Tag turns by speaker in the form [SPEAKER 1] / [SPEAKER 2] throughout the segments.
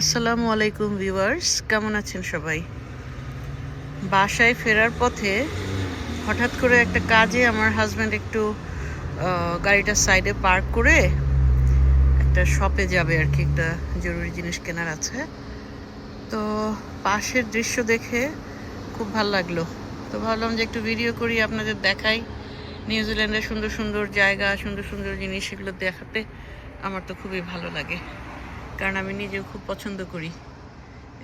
[SPEAKER 1] আসসালামু আলাইকুম ভিউয়ার্স, কেমন আছেন সবাই? বাসায় ফেরার পথে হঠাৎ করে একটা কাজে আমার হাজব্যান্ড একটু গাড়িটা সাইডে পার্ক করে একটা শপে যাবে আর কি, একটা জরুরি জিনিস কেনার আছে। তো পাশের দৃশ্য দেখে খুব ভালো লাগল। তো ভাবলাম যে একটু ভিডিও করি, আপনাদের দেখাই। নিউজিল্যান্ডের সুন্দর সুন্দর জায়গা, সুন্দর সুন্দর জিনিস এগুলো দেখাতে আমার তো খুবই ভালো লাগে। কারণ আমি নিজেও খুব পছন্দ করি।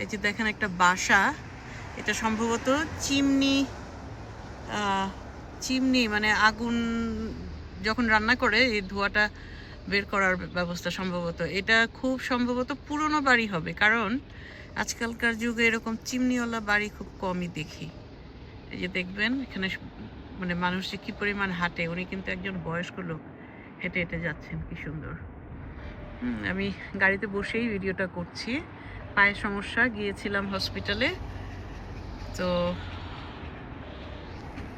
[SPEAKER 1] এই যে দেখেন একটা বাসা। এটা সম্ভবত চিমনি চিমনি মানে আগুন যখন রান্না করে, এই ধোঁয়াটা বের করার ব্যবস্থা সম্ভবত। এটা খুব সম্ভবত পুরনো বাড়ি হবে, কারণ আজকালকার যুগে এরকম চিমনিওয়ালা বাড়ি খুব কমই দেখি। এই যে দেখবেন, এখানে মানে মানুষ যে কি পরিমাণ হাঁটে, উনি কিন্তু একজন বয়স্ক লোক। হেঁটে হেঁটে যাচ্ছেন, কি সুন্দর। আমি গাড়িতে বসেই ভিডিওটা করছি। পায়ের সমস্যা, গিয়েছিলাম হসপিটালে তো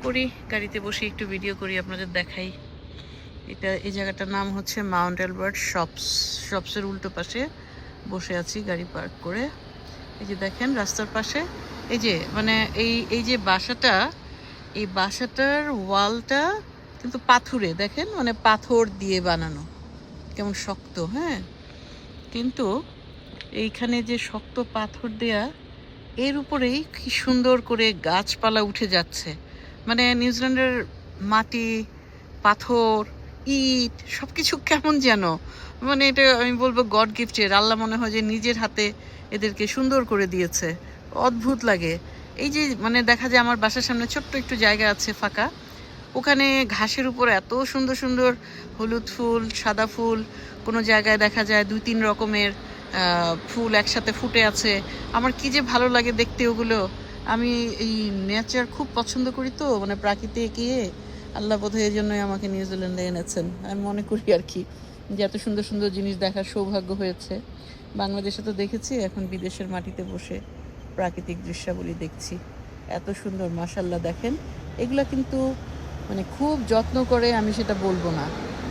[SPEAKER 1] করি, গাড়িতে বসে একটু ভিডিও করি, আপনাদের দেখাই। এটা, এই জায়গাটার নাম হচ্ছে মাউন্ট অ্যালবার্ট শপস শপসের উল্টো পাশে বসে আছি গাড়ি পার্ক করে। এই যে দেখেন, রাস্তার পাশে। এই যে মানে এই এই যে বাসাটা, এই বাসাটার ওয়ালটা কিন্তু পাথুরে, দেখেন? মানে পাথর দিয়ে বানানো। কেমন শক্ত হ্যাঁ? কিন্তু এইখানে যে শক্ত পাথর দেয়া, এর উপরেই কি সুন্দর করে গাছপালা উঠে যাচ্ছে। মানে নিউজিল্যান্ডের মাটি, পাথর, ইট সব কিছু কেমন যেন। মানে এটা আমি বলব গড গিফটের, আল্লাহ মনে হয় যে নিজের হাতে এদেরকে সুন্দর করে দিয়েছে। অদ্ভুত লাগে। এই যে মানে দেখা যায় আমার বাসার সামনে ছোট্ট একটু জায়গা আছে ফাঁকা। ওখানে ঘাসের উপর এত সুন্দর সুন্দর হলুদ ফুল, সাদা ফুল, কোনো জায়গায় দেখা যায় দুই তিন রকমের ফুল একসাথে ফুটে আছে। আমার কি যে ভালো লাগে দেখতে ওগুলো। আমি এই নেচার খুব পছন্দ করি তো মানে প্রাকৃতিক গিয়ে আল্লাহ বোধহয় এই জন্যই আমাকে নিউজিল্যান্ডে এনেছেন। আমি মনে করি আর কি যে এত সুন্দর সুন্দর জিনিস দেখার সৌভাগ্য হয়েছে। বাংলাদেশে তো দেখেছি, এখন বিদেশের মাটিতে বসে প্রাকৃতিক দৃশ্যাবলী দেখছি। এত সুন্দর মাসাল্লাহ দেখেন। এগুলো কিন্তু মানে খুব যত্ন করে আমি সেটা বলব না।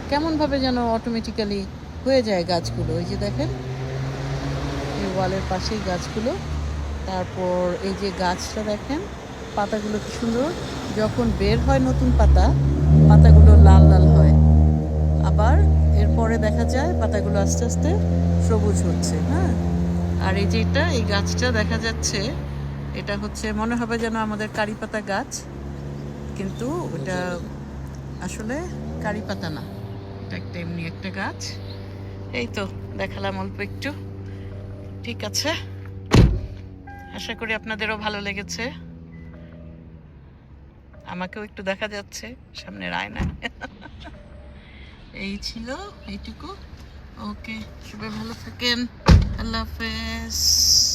[SPEAKER 1] কেমনভাবে যেন অটোমেটিক্যালি হয়ে যায় গাছগুলো ওই যে দেখেন, এই ওয়ালের পাশেই গাছগুলো। তারপর এই যে গাছটা দেখেন, পাতাগুলো কি সুন্দর? যখন বের হয় নতুন পাতা, পাতাগুলো লাল লাল হয়। আবার এরপরে দেখা যায় পাতাগুলো আস্তে আস্তে সবুজ হচ্ছে হ্যাঁ? আর এই যে এটা, এই গাছটা দেখা যাচ্ছে, এটা হচ্ছে, মনে হবে যেন আমাদের কারি পাতা গাছ। কিন্তু ওটা আসলে কারি পাতা না। একটা এমনি একটা গাছ। এই তো, দেখালাম অল্প একটু। ঠিক আছে। আশা করি আপনাদেরও ভালো লেগেছে। আমাকেও একটু দেখা যাচ্ছে সামনের আয়নায়। এই ছিল এইটুকু। ওকে, সবাই ভালো থাকেন। আল্লাহ হাফেজ।